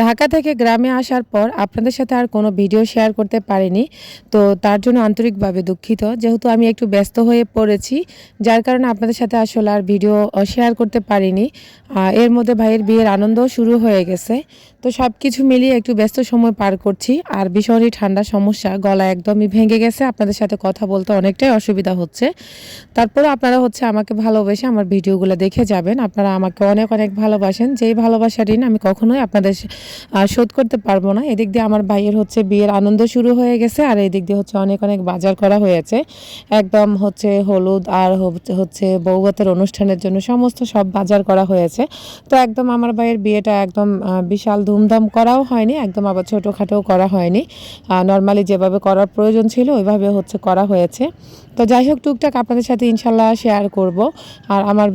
ঢাকা থেকে গ্রামে আসার পর আপনাদের সাথে আর কোনো ভিডিও শেয়ার করতে পারিনি, তো তার জন্য আন্তরিকভাবে দুঃখিত। যেহেতু আমি একটু ব্যস্ত হয়ে পড়েছি, যার কারণে আপনাদের সাথে আসলে আর ভিডিও শেয়ার করতে পারিনি। এর মধ্যে ভাইয়ের বিয়ের আনন্দও শুরু হয়ে গেছে। তো সব কিছু মিলিয়ে একটু ব্যস্ত সময় পার করছি, আর ভীষণই ঠান্ডা সমস্যা, গলা একদমই ভেঙে গেছে, আপনাদের সাথে কথা বলতে অনেকটাই অসুবিধা হচ্ছে। তারপরে আপনারা হচ্ছে আমাকে ভালোবেসে আমার ভিডিওগুলো দেখে যাবেন। আপনারা আমাকে অনেক অনেক ভালোবাসেন, যেই ভালোবাসা ঋণ আমি কখনোই আপনাদের শোধ করতে পারব না। এদিক দিয়ে আমার ভাইয়ের হচ্ছে বিয়ের আনন্দ শুরু হয়ে গেছে, আর এদিক দিয়ে হচ্ছে অনেক অনেক বাজার করা হয়েছে। একদম হচ্ছে হলুদ আর হচ্ছে- বৌগতের অনুষ্ঠানের জন্য সমস্ত সব বাজার করা হয়েছে। তো একদম আমার ভাইয়ের বিয়েটা একদম বিশাল ধুমধাম করাও হয়নি, একদম আবার ছোটোখাটোও করা হয়নি। নর্মালি যেভাবে করার প্রয়োজন ছিল, ওইভাবে হচ্ছে করা হয়েছে। তো যাই হোক, টুকটাক আপনাদের সাথে ইনশাল্লাহ শেয়ার করব। আর আমার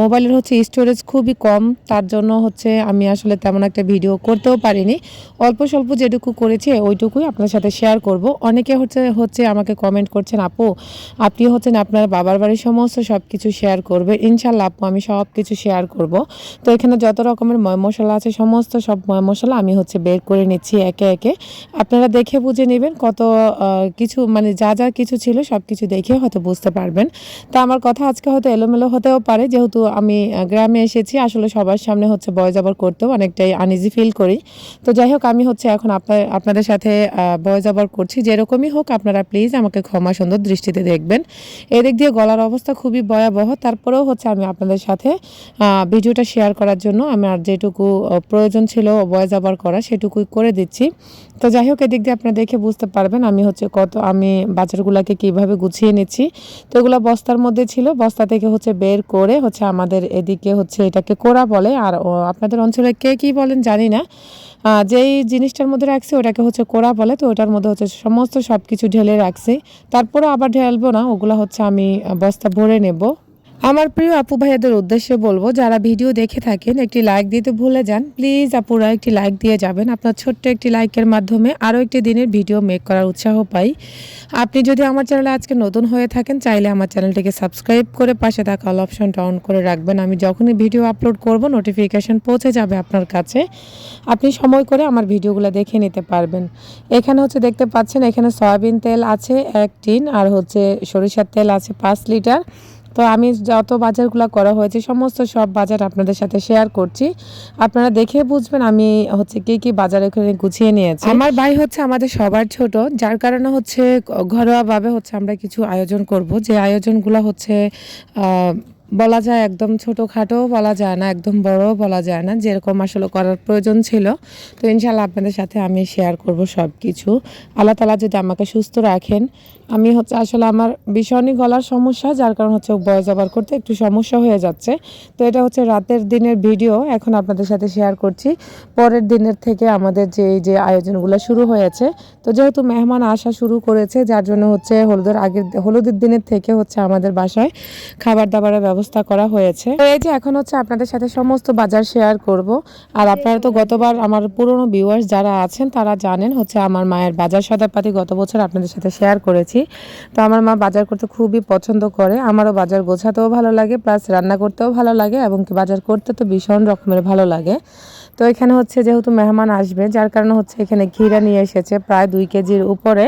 মোবাইলের হচ্ছে স্টোরেজ খুবই কম, তার জন্য হচ্ছে আমি আসলে তেমন একটা ভিডিও করতেও পারিনি। অল্প স্বল্প যেটুকু করেছি, ওইটুকুই আপনার সাথে শেয়ার করব। অনেকে হচ্ছে হচ্ছে আমাকে কমেন্ট করছেন, আপু, আপনি হচ্ছেন আপনার বাবার বাড়ির সমস্ত সব কিছু শেয়ার করবে। ইনশাল্লাহ আপু, আমি সব কিছু শেয়ার করব। তো এখানে যত রকমের ময় মশলা আছে, সমস্ত সব ময় মশলা আমি হচ্ছে বের করে নিচ্ছি একে একে। আপনারা দেখে বুঝে নেবেন কত কিছু মানে যা যা কিছু ছিল সব কিছু দেখে হয়তো বুঝতে পারবেন। তা আমার কথা আজকে হয়তো এলোমেলো হতেও পারে, যেহেতু আমি গ্রামে এসেছি, আসলে সবার সামনে হচ্ছে বয় যাবার করতেও অনেকটাই আনইজি ফিল করি। তো যাই হোক আমি হচ্ছে এখন আপনার আপনাদের সাথে বয় যাবার করছি। যেরকমই হোক, আপনারা প্লিজ আমাকে ক্ষমা সুন্দর দৃষ্টিতে দেখবেন। এদিক দিয়ে গলার অবস্থা খুবই ভয়াবহ। তারপরেও হচ্ছে আমি আপনাদের সাথে ভিডিওটা শেয়ার করার জন্য আমার যেটুকু প্রয়োজন ছিল বয় যাবার করা, সেটুকুই করে দিচ্ছি। তো যাই হোক, এদিক দিয়ে আপনারা দেখে বুঝতে পারবেন আমি হচ্ছে কত, আমি বাজারগুলোকে কীভাবে গুছিয়ে নিচ্ছি। তো এগুলো বস্তার মধ্যে ছিল, বস্তা থেকে হচ্ছে বের করে হচ্ছে আমাদের এদিকে হচ্ছে এটাকে কোড়া বলে। আর আপনাদের অঞ্চলে কে কি বলেন জানি না। যেই জিনিসটার মধ্যে রাখছি ওটাকে হচ্ছে কোড়া বলে, তো ওটার মধ্যে হচ্ছে সমস্ত সব কিছু ঢেলে রাখছি। তারপরে আবার ঢেলবো না, ওগুলো হচ্ছে আমি বস্তা ভরে নেব। আমার প্রিয় আপু ভাইয়াদের উদ্দেশ্যে বলব, যারা ভিডিও দেখে থাকেন, একটি লাইক দিতে ভুলে যান। প্লিজ আপুরা একটি লাইক দিয়ে যাবেন। আপনার ছোট্ট একটি লাইকের মাধ্যমে আরও একটি দিনের ভিডিও মেক করার উৎসাহ পাই। আপনি যদি আমার চ্যানেলে আজকে নতুন হয়ে থাকেন, চাইলে আমার চ্যানেলটিকে সাবস্ক্রাইব করে পাশে থাকা অপশনটা অন করে রাখবেন। আমি যখনই ভিডিও আপলোড করব নোটিফিকেশন পৌঁছে যাবে আপনার কাছে। আপনি সময় করে আমার ভিডিওগুলো দেখে নিতে পারবেন। এখানে হচ্ছে দেখতে পাচ্ছেন, এখানে সয়াবিন তেল আছে এক টিন, আর হচ্ছে সরিষার তেল আছে পাঁচ লিটার। তো আমি যত বাজারগুলো করা হয়েছে, সমস্ত সব বাজার আপনাদের সাথে শেয়ার করছি। আপনারা দেখে বুঝবেন আমি হচ্ছে কি কি বাজার ওখানে গুছিয়ে নিয়েছি। আমার ভাই হচ্ছে আমাদের সবার ছোট, যার কারণে হচ্ছে ঘরোয়াভাবে হচ্ছে আমরা কিছু আয়োজন করব। যে আয়োজনগুলো হচ্ছে বলা যায় একদম ছোটোখাটো বলা যায় না, একদম বড় বলা যায় না, যেরকম আসলে করার প্রয়োজন ছিল। তো ইনশাল্লাহ আপনাদের সাথে আমি শেয়ার করব সব কিছু আল্লাহ তালা যদি আমাকে সুস্থ রাখেন, আমি হচ্ছে আসলে আমার ভীষণই গলার সমস্যা, যার কারণ হচ্ছে বয়স আবার করতে একটু সমস্যা হয়ে যাচ্ছে। তো এটা হচ্ছে রাতের দিনের ভিডিও এখন আপনাদের সাথে শেয়ার করছি। পরের দিনের থেকে আমাদের যে, এই যে আয়োজনগুলো শুরু হয়েছে, তো যেহেতু মেহমান আসা শুরু করেছে, যার জন্য হচ্ছে হলুদের আগের, হলুদের দিনের থেকে হচ্ছে আমাদের বাসায় খাবার দাবারের ব্যবস্থা করা হয়েছে। তো এই যে এখন হচ্ছে আপনাদের সাথে সমস্ত বাজার শেয়ার করব। আর আপনারা তো গতবার আমার পুরনো ভিউয়ার্স যারা আছেন, তারা জানেন হচ্ছে আমার মায়ের বাজার সদাপাতি গত বছর আপনাদের সাথে শেয়ার করেছি। তো আমার মা বাজার করতে খুবই পছন্দ করে। আমারও বাজার গোছাতেও ভালো লাগে প্লাস রান্না করতেও ভালো লাগে এবং বাজার করতে তো ভীষণ রকমের ভালো লাগে। তো এখানে হচ্ছে যেহেতু মেহমান আসবে, যার কারণে হচ্ছে এখানে ঘিরা নিয়ে এসেছে প্রায় দুই কেজির উপরে।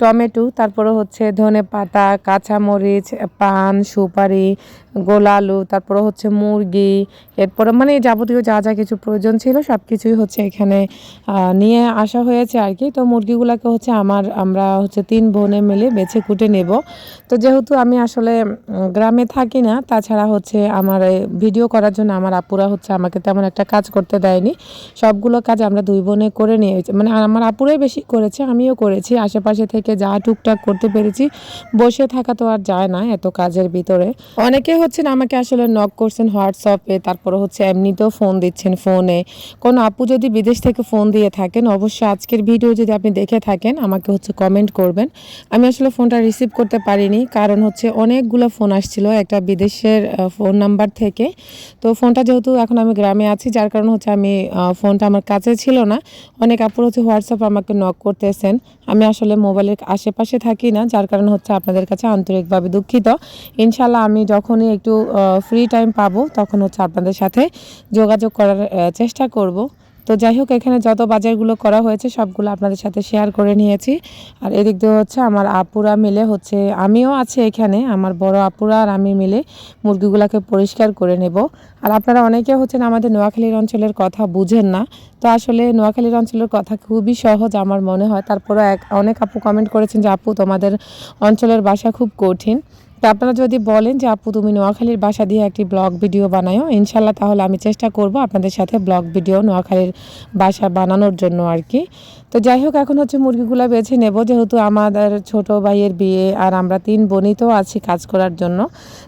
টমেটো, তারপরে হচ্ছে ধনে পাতা কাঁচামরিচ, পান, সুপারি গোলা আলু তারপরে হচ্ছে মুরগি, এরপরে মানে যাবতীয় যা যা কিছু প্রয়োজন ছিল সব কিছুই হচ্ছে এখানে নিয়ে আসা হয়েছে আর কি। তো মুরগিগুলোকে হচ্ছে আমার, আমরা হচ্ছে তিন বোনে মিলে বেছে কুটে নেব। তো যেহেতু আমি আসলে গ্রামে থাকি না, তাছাড়া হচ্ছে আমার ভিডিও করার জন্য আমার আপুরা হচ্ছে আমাকে তেমন একটা কাজ করতে দেয়নি। সবগুলো কাজ আমরা দুই বোনে করে নিয়েছি। মানে আমার আপুরাই বেশি করেছে, আমিও করেছি। আশেপাশে থেকে যা টুকটাক করতে পেরেছি, বসে থাকা তো আর যায় না এত কাজের ভিতরে। অনেকে হচ্ছেন আমাকে আসলে নক করছেন হোয়াটসঅ্যাপে, তারপরে হচ্ছে এমনিতেও ফোন দিচ্ছেন ফোনে কোনো আপু যদি বিদেশ থেকে ফোন দিয়ে থাকেন, অবশ্যই আজকের ভিডিও যদি আপনি দেখে থাকেন, আমাকে হচ্ছে কমেন্ট করবেন। আমি আসলে ফোনটা রিসিভ করতে পারিনি, কারণ হচ্ছে অনেকগুলো ফোন আসছিল, একটা বিদেশের ফোন নাম্বার থেকে। তো ফোনটা যেহেতু এখন আমি গ্রামে আছি, যার কারণে হচ্ছে আমি ফোনটা আমার কাছে ছিল না। অনেক আপুর হচ্ছে হোয়াটসঅ্যাপ আমাকে নক করতেছেন। আমি আসলে মোবাইলের আশেপাশে থাকি না, যার কারণে হচ্ছে আপনাদের কাছে আন্তরিকভাবে দুঃখিত। ইনশাল্লাহ আমি যখনই একটু ফ্রি টাইম পাবো, তখন হচ্ছে আপনাদের সাথে যোগাযোগ করার চেষ্টা করব। তো যাই হোক, এখানে যত বাজারগুলো করা হয়েছে, সবগুলো আপনাদের সাথে শেয়ার করে নিয়েছি। আর এদিক দিয়ে হচ্ছে আমার আপুরা মিলে হচ্ছে, আমিও আছি এখানে, আমার বড় আপুরা আর আমি মিলে মুরগিগুলোকে পরিষ্কার করে নেব। আর আপনারা অনেকে হচ্ছেন আমাদের নোয়াখালীর অঞ্চলের কথা বুঝেন না। তো আসলে নোয়াখালীর অঞ্চলের কথা খুবই সহজ আমার মনে হয়। তারপরে এক, অনেক আপু কমেন্ট করেছেন যে, আপু, তোমাদের অঞ্চলের বাসা খুব কঠিন। তো আপনারা যদি বলেন যে আপু তুমি নোয়াখালীর বাসা দিয়ে একটি ব্লগ ভিডিও বানাও ইনশাল্লাহ তাহলে আমি চেষ্টা করব আপনাদের সাথে ব্লগ ভিডিও নোয়াখালীর বাসা বানানোর জন্য আর কি তো যাই হোক এখন হচ্ছে মুরগিগুলো বেছে নেব যেহেতু আমাদের ছোট ভাইয়ের বিয়ে আর আমরা তিন বোনই তো আছি কাজ করার জন্য।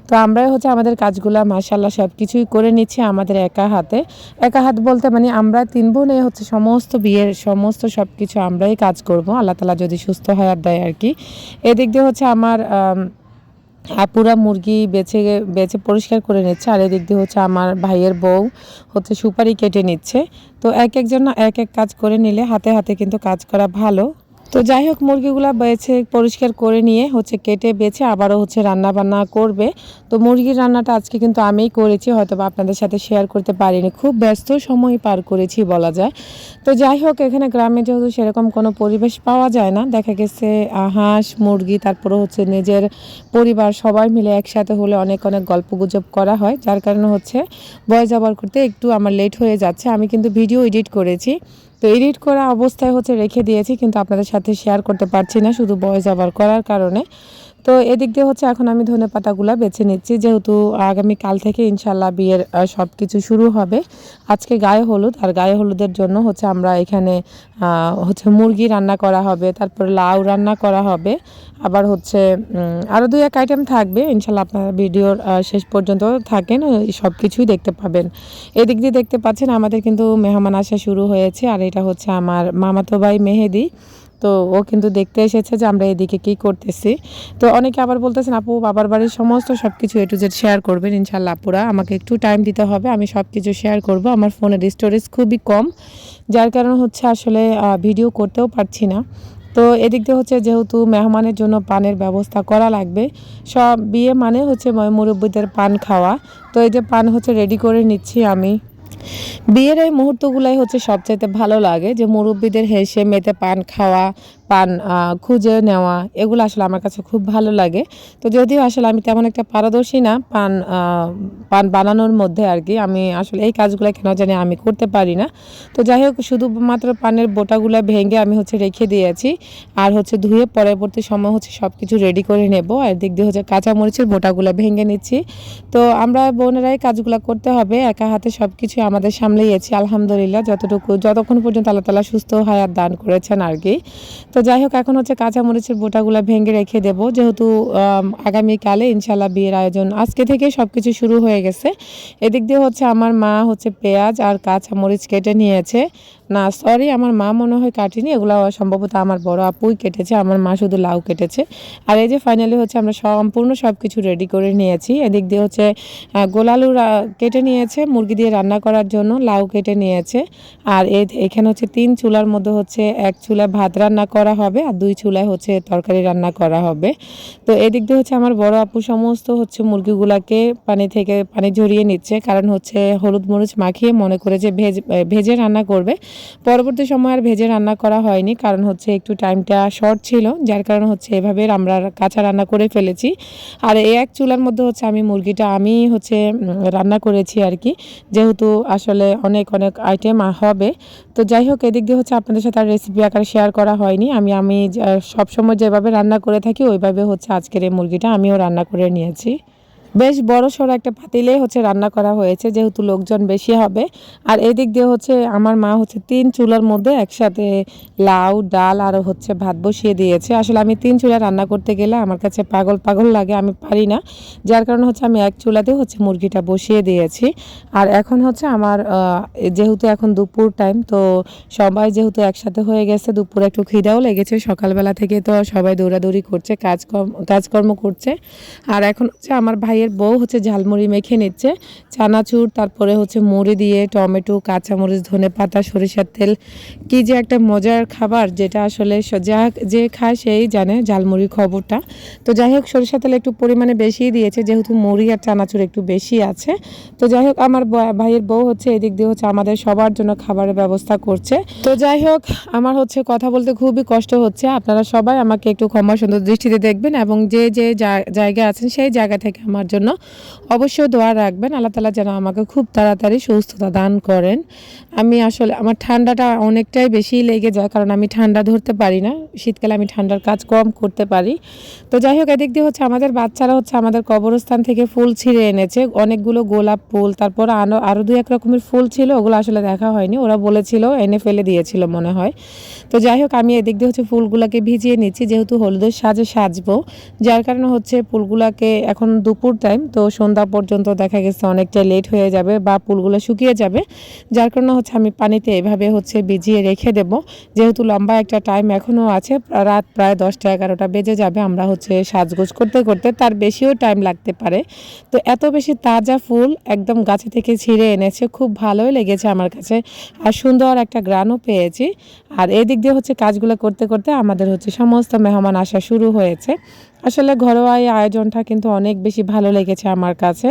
তো আমরাই হচ্ছে আমাদের কাজগুলো মাসাল্লাহ সব কিছুই করে নিচ্ছি আমাদের একা হাতে। একা হাত বলতে মানে আমরা তিন বোনে হচ্ছে সমস্ত বিয়ের সমস্ত সব কিছু আমরাই কাজ করব। আল্লাহ তালা যদি সুস্থ হয় আর দেয় আর কি এদিক দিয়ে হচ্ছে আমার আম, আপুরা মুরগি বেছে বেছে পরিষ্কার করে নিচ্ছে। আর এদিক দিয়ে হচ্ছে আমার ভাইয়ের বউ হচ্ছে সুপারি কেটে নিচ্ছে। তো এক একজন এক এক কাজ করে নিলে হাতে হাতে কিন্তু কাজ করা ভালো। তো যাই হোক মুরগিগুলো বেছে পরিষ্কার করে নিয়ে হচ্ছে কেটে বেছে আবারও হচ্ছে রান্না বান্না করবে। তো মুরগির রান্নাটা আজকে কিন্তু আমিই করেছি হয়তো আপনাদের সাথে শেয়ার করতে পারিনি। খুব ব্যস্ত সময় পার করেছি বলা যায়। তো যাই হোক এখানে গ্রামে যেহেতু সেরকম কোনো পরিবেশ পাওয়া যায় না, দেখা গেছে হাঁস, মুরগি, তারপরে হচ্ছে নিজের পরিবার সবাই মিলে একসাথে হলে অনেক অনেক গল্প গুজব করা হয়। যার কারণে হচ্ছে, বয় যাবার করতে একটু আমার লেট হয়ে যাচ্ছে। আমি কিন্তু ভিডিও এডিট করেছি। তো এডিট করা অবস্থায় হচ্ছে রেখে দিয়েছি, কিন্তু আপনাদের সাথে শেয়ার করতে পারছি না, শুধু বয়স আবার করার কারণে। তো এদিক দিয়ে হচ্ছে এখন আমি ধনে পাতাগুলো বেছে নিচ্ছি। যেহেতু আগামী কাল থেকে ইনশাল্লাহ বিয়ের সব কিছু শুরু হবে। আজকে গায়ে হলুদ, আর গায়ে হলুদের জন্য হচ্ছে আমরা এখানে হচ্ছে মুরগি রান্না করা হবে, তারপর লাউ রান্না করা হবে। আবার হচ্ছে আরও দুই এক আইটেম থাকবে। ইনশাল্লাহ আপনারা ভিডিওর শেষ পর্যন্ত থাকেন সব কিছুই দেখতে পাবেন। এদিক দিয়ে দেখতে পাচ্ছেন আমাদের কিন্তু মেহমান আসা শুরু হয়েছে, আর এটা হচ্ছে আমার মামাতো ভাই মেহেদি। তো ও কিন্তু দেখতে এসেছে যে আমরা এদিকে কি করতেছি। তো অনেকে আবার বলতেছেন, আপু, বাবার বাড়ির সমস্ত সব কিছু এ টু জেড শেয়ার করবেন ইনশাল্লাহ আপুরা। আমাকে একটু টাইম দিতে হবে, আমি সব কিছু শেয়ার করব। আমার ফোনের স্টোরেজ খুবই কম, যার কারণে হচ্ছে আসলে ভিডিও করতেও পারছি না। তো এদিক দিয়ে হচ্ছে যেহেতু মেহমানের জন্য পানের ব্যবস্থা করা লাগবে, সব বিয়ে মানে হচ্ছে মুরব্বিদের পান খাওয়া। তো এই যে পান হচ্ছে রেডি করে নিচ্ছি আমি। বিয়ের এই মুহূর্তগুলাই হচ্ছে সবচাইতে ভালো লাগে যে মুরব্বীদের হেসে মেতে পান খাওয়া পান খুঁজে নেওয়া, এগুলো আসলে আমার কাছে খুব ভালো লাগে। তো যদিও আসলে আমি তেমন একটা পারদর্শী না পান পান বানানোর মধ্যে আর কি, আমি আসলে এই কাজগুলো কেন জানি আমি করতে পারি না। তো যাই হোক, শুধুমাত্র পানের বোটাগুলো ভেঙে আমি হচ্ছে রেখে দিয়েছি, আর হচ্ছে ধুয়ে পরবর্তী সময় হচ্ছে সব কিছু রেডি করে নেব, আর দিক দিয়ে হচ্ছে কাঁচামরিচের বোটাগুলো ভেঙে নিচ্ছি। তো আমরা বোনেরাই কাজগুলো করতে হবে, একা হাতে সব কিছু আমাদের সামলেইছি আলহামদুলিল্লাহ, যতটুকু, যতক্ষণ পর্যন্ত আল্লাহ তালা সুস্থ হায়াত দান করেছেন আর কি। তো যাই হোক, এখন হচ্ছে কাঁচামরিচের বোটাগুলো ভেঙে রেখে দেব। যেহেতু আগামীকালে ইনশাল্লাহ বিয়ের আয়োজন আজকে থেকে সব কিছু শুরু হয়ে গেছে। এদিক দিয়ে হচ্ছে আমার মা হচ্ছে পেঁয়াজ আর কাঁচামরিচ কেটে নিয়েছে। না সরি আমার মা মনে হয় কাটিনি, এগুলো সম্ভবত আমার বড় আপুই কেটেছে, আমার মা শুধু লাউ কেটেছে। আর এই যে ফাইনালি হচ্ছে আমরা সম্পূর্ণ সব কিছু রেডি করে নিয়েছি। এদিক দিয়ে হচ্ছে গোলালু কেটে নিয়েছে, মুরগি দিয়ে রান্না করার জন্য লাউ কেটে নিয়েছে। আর এখানে হচ্ছে তিন চুলার মধ্যে হচ্ছে এক চুলা ভাত রান্না করা হবে আর দুই চুলায় হচ্ছে তরকারি রান্না করা হবে। তো এদিক দিয়ে হচ্ছে আমার বড় আপু সমস্ত হচ্ছে মুরগিগুলাকে পানি থেকে পানি ঝরিয়ে নিচ্ছে। কারণ হচ্ছে হলুদ মরিচ মাখিয়ে মনে করে যে ভেজ ভেজে রান্না করবে। পরবর্তী সময় আর ভেজে রান্না করা হয়নি। কারণ হচ্ছে একটু টাইমটা শর্ট ছিল, যার কারণে হচ্ছে এভাবে আমরা কাঁচা রান্না করে ফেলেছি। আর এই এক চুলার মধ্যে হচ্ছে আমি মুরগিটা আমি হচ্ছে রান্না করেছি আর কি। যেহেতু আসলে অনেক অনেক আইটেম হবে। তো যাই হোক, এদিক দিয়ে হচ্ছে আপনাদের সাথে আর রেসিপি আকারে শেয়ার করা হয়নি। আমি আমি সবসময় যেভাবে রান্না করে থাকি, ওইভাবে হচ্ছে আজকের এই মুরগিটা আমিও রান্না করে নিয়েছি। বেশ বড় সড়ো একটা পাতিলে হচ্ছে রান্না করা হয়েছে, যেহেতু লোকজন বেশি হবে। আর এদিক দিয়ে হচ্ছে আমার মা হচ্ছে তিন চুলার মধ্যে একসাথে লাউ, ডাল আর হচ্ছে ভাত বসিয়ে দিয়েছে। আসলে আমি তিন চুলা রান্না করতে গেলে আমার কাছে পাগল পাগল লাগে, আমি পারি না। যার কারণে হচ্ছে আমি এক চুলাতে হচ্ছে মুরগিটা বসিয়ে দিয়েছি। আর এখন হচ্ছে আমার যেহেতু এখন দুপুর টাইম তো সবাই যেহেতু একসাথে হয়ে গেছে, দুপুরে একটু খিদাও লেগেছে। সকালবেলা থেকে তো সবাই দৌড়াদৌড়ি করছে, কাজকর্ম কাজকর্ম করছে। আর এখন হচ্ছে আমার ভাইয়ের ভাইয়ের বউ হচ্ছে ঝালমুড়ি মেখে নিচ্ছে। চানাচুর, তারপরে হচ্ছে মুড়ি দিয়ে টমেটো, কাঁচামরিচ, ধনে পাতা, সরিষার তেল। কি যে একটা মজার খাবার যেটা আসলে যা যে খায় সেই জানে ঝালমুড়ি খবরটা। তো যাই হোক, সরিষার তেল একটু পরিমাণে বেশিই দিয়েছে, যেহেতু মুড়ি আর চানাচুর একটু বেশি আছে। তো যাই হোক, আমার ভাইয়ের বউ হচ্ছে এদিক দিয়ে হচ্ছে আমাদের সবার জন্য খাবারের ব্যবস্থা করছে। তো যাই হোক, আমার হচ্ছে কথা বলতে খুবই কষ্ট হচ্ছে। আপনারা সবাই আমাকে একটু ক্ষমা সুন্দর দৃষ্টিতে দেখবেন এবং যে যে জায়গা আছেন সেই জায়গা থেকে আমার জন্য অবশ্যই দোয়া রাখবেন। আল্লাহ তালা যেন আমাকে খুব তাড়াতাড়ি সুস্থতা দান করেন। আমি আসলে, আমার ঠান্ডাটা অনেকটাই বেশি লেগে যায় কারণ আমি ঠান্ডা ধরতে পারি না। শীতকালে আমি ঠান্ডার কাজ কম করতে পারি। তো যাই হোক, এদিক দিয়ে হচ্ছে আমাদের বাচ্চারা হচ্ছে আমাদের কবরস্থান থেকে ফুল ছিঁড়ে এনেছে। অনেকগুলো গোলাপ ফুল, তারপর আরও আরও দু এক রকমের ফুল ছিল, ওগুলো আসলে দেখা হয়নি। ওরা বলেছিল, এনে ফেলে দিয়েছিল মনে হয়। তো যাই হোক, আমি এদিক দিয়ে হচ্ছে ফুলগুলোকে ভিজিয়ে নিচ্ছি। যেহেতু হলুদের সাজে সাজবো, যার কারণে হচ্ছে ফুলগুলোকে এখন দুপুর টাইম তো সন্ধ্যা পর্যন্ত দেখা গেছে অনেকটা লেট হয়ে যাবে বা ফুলগুলো শুকিয়ে যাবে। যার কারণে হচ্ছে আমি পানিতে এভাবে হচ্ছে ভিজিয়ে রেখে দেব। যেহেতু লম্বা একটা টাইম এখনও আছে, রাত প্রায় দশটা এগারোটা বেজে যাবে আমরা হচ্ছে সাজগোজ করতে করতে, তার বেশিও টাইম লাগতে পারে। তো এত বেশি তাজা ফুল একদম গাছে থেকে ছিঁড়ে এনেছে, খুব ভালোই লেগেছে আমার কাছে। আর সুন্দর একটা গ্রানও পেয়েছি। আর এদিক দিয়ে হচ্ছে কাজগুলো করতে করতে আমাদের হচ্ছে সমস্ত মেহমান আসা শুরু হয়েছে। আসলে ঘরোয়া এই আয়োজনটা কিন্তু অনেক বেশি ভালো লেগেছে আমার কাছে।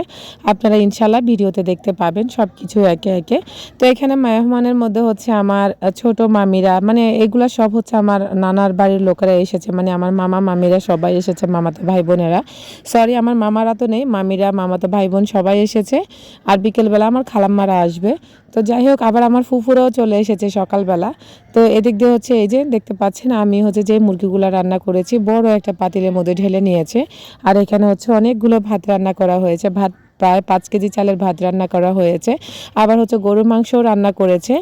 আপনারা ইনশাল্লাহ ভিডিওতে দেখতে পাবেন সব কিছু একে একে। তো এখানে মেহমানের মধ্যে হচ্ছে আমার ছোট মামিরা মানে এগুলো সব হচ্ছে আমার নানার বাড়ির লোকেরা এসেছে মানে আমার মামা মামিরা সবাই এসেছে, মামাতো ভাই বোনেরা। সরি আমার মামারা তো নেই, মামিরা, মামাতো ভাই বোন সবাই এসেছে। আর বিকেলবেলা আমার খালাম্মারা আসবে। তো যাই হোক, আবার আমার ফুফুরাও চলে এসেছে সকালবেলা। তো এদিক দিয়ে হচ্ছে এই যে দেখতে পাচ্ছেন, আমি হচ্ছে যে মুরগিগুলো রান্না করেছি, বড় একটা পাতিলের মধ্যে ঢেলে নিয়েছে। আর এখানে হচ্ছে অনেকগুলো ভাত রান্না করা হয়েছে, ভাত প্রায় পাঁচ কেজি চালের ভাত রান্না করা হয়েছে। আবার হচ্ছে গরুর মাংসও রান্না করেছে।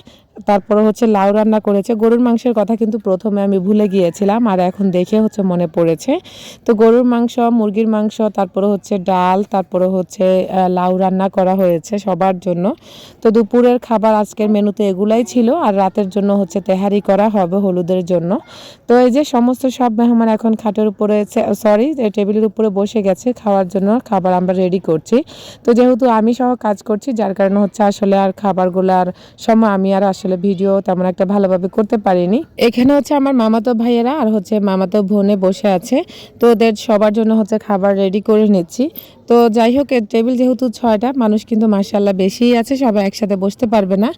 তারপরে হচ্ছে লাউ রান্না করেছে। গরুর মাংসের কথা কিন্তু প্রথমে আমি ভুলে গিয়েছিলাম, আর এখন দেখে হচ্ছে মনে পড়েছে। তো গরুর মাংস, মুরগির মাংস, তারপরে হচ্ছে ডাল, তারপরে হচ্ছে লাউ রান্না করা হয়েছে সবার জন্য। তো দুপুরের খাবার আজকের মেনুতে এগুলাই ছিল, আর রাতের জন্য হচ্ছে তেহারি করা হবে হলুদের জন্য। তো এই যে সমস্ত সব মেহমান এখন খাটের উপরে সরি টেবিলের উপরে বসে গেছে, খাওয়ার জন্য খাবার আমরা রেডি করছি। তো যেহেতু আমি সহ কাজ করছি, যার কারণে হচ্ছে আসলে আর খাবারগুলার সময় আমি আর আসলে ভিডিও তেমন একটা ভালোভাবে করতে পারিনি। এখানে হচ্ছে আমার মামাতো ভাইয়েরা আর হচ্ছে মামাতো বোনে বসে আছে। তো ওদের সবার জন্য হচ্ছে খাবার রেডি করে নিচ্ছি। তো যাই হোক টেবিল যেহেতু ছয়টা, মানুষ কিন্তু মার্শাল্লাহ বেশিই আছে, সবাই একসাথে বসতে পারবে না।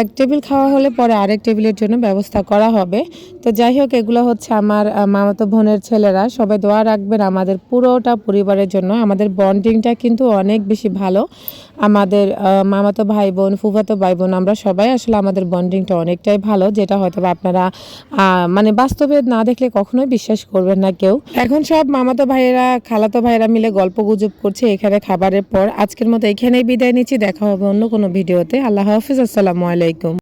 এক টেবিল খাওয়া হলে পরে আরেক টেবিলের জন্য ব্যবস্থা করা হবে। তো যাই হোক, এগুলো হচ্ছে আমার মামাতো বোনের ছেলেরা। সবাই দোয়া রাখবেন আমাদের পুরোটা পরিবারের জন্য। আমাদের বন্ডিংটা কিন্তু অনেক বেশি ভালো। আমাদের মামাতো ভাই বোন ফুফাতো ভাই বোন আমরা সবাই আসলে আমাদের বন্ডিংটা অনেকটাই ভালো, যেটা হয়তো আপনারা মানে বাস্তবে না দেখলে কখনোই বিশ্বাস করবেন না কেউ। এখন সব মামাতো ভাইয়েরা, খালাতো ভাইয়েরা মিলে গল্প গুজব করছে এখানে খাবারের পর। আজকের মতো এখানেই বিদায় নিচ্ছি, দেখা হবে অন্য কোনো ভিডিওতে। আল্লাহ হাফিজ, আসসালামু আলাইকুম।